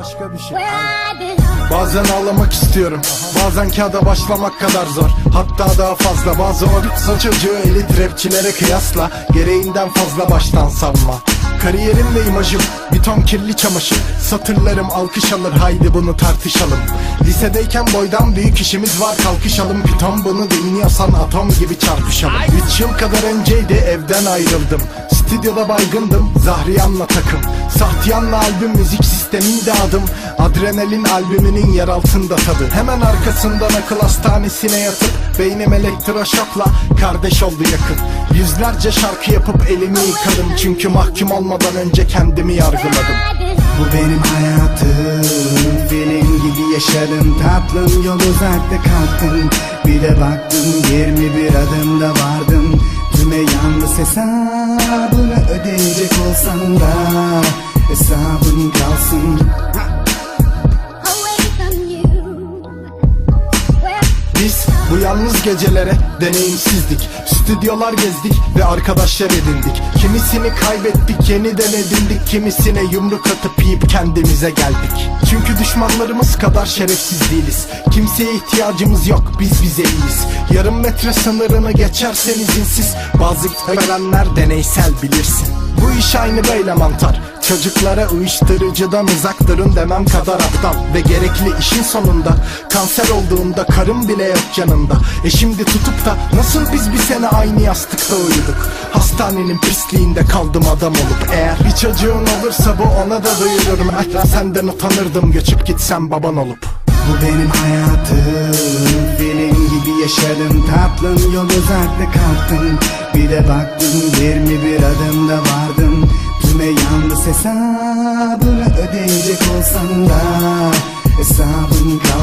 başka bir şey. Bazen ağlamak istiyorum. Bazen kağıda başlamak kadar zor. Hatta daha fazla. Bazı o çocuğu elit rapçilere kıyasla. Gereğinden fazla baştan savma Kariyerim ve imajım. Bir ton kirli çamaşır. Satırlarım alkış alır. Haydi bunu tartışalım. Lisedeyken boydan büyük işimiz var. Kalkışalım Piton bunu dinliyorsan atom gibi çarpışalım. 3 yıl kadar önceydi. Evden ayrıldım. Stüdyoda baygındım. Zahriyan'la takım Sahtiyan'la albüm müzik sistemiydi adım Adrenalin albümünün yer altında tadı. Hemen arkasından akıl hastanesine yatıp Beynim elektroşokla kardeş oldu yakın. Yüzlerce şarkı yapıp elimi yıkadım. Çünkü mahkum olmadan önce kendimi yargıladım. Bu benim hayatım. Film gibi yaşadım tatlım Yol uzakta kalktım. Bir de baktım 21 adımda vardım Tüme yalnız hesabını ödeyecek olsam da Hesabın kalsın yalnız gecelere deneyimsizdik. Stüdyolar gezdik ve arkadaşlar edindik. Kimisini kaybettik yeniden edindik. Kimisine yumruk atıp yiyip kendimize geldik. Çünkü düşmanlarımız kadar şerefsiz değiliz. Kimseye ihtiyacımız yok biz bizeyiz Yarım metre sınırını geçersen izinsiz Bazı verenler deneysel bilirsin. Bu iş aynı böyle mantar Çocuklara uyuşturucudan uzak durun demem kadar aptal. Ve gerekli işin sonunda Kanser olduğunda karım bile yok yanında. E şimdi tutup da nasıl biz bir sene aynı yastıkta uyuduk? Hastanenin pisliğinde kaldım adam olup. Eğer bir çocuğun olursa bu ona da duyururum. Hatta senden utanırdım göçüp gitsem baban olup. Bu benim hayatım Film gibi yaşadım tatlım Yol uzakta kalktım. Bir de baktım 21 adımda vardım Tüme yalnız hesabını ödeyecek olsam da Hesabın kalsın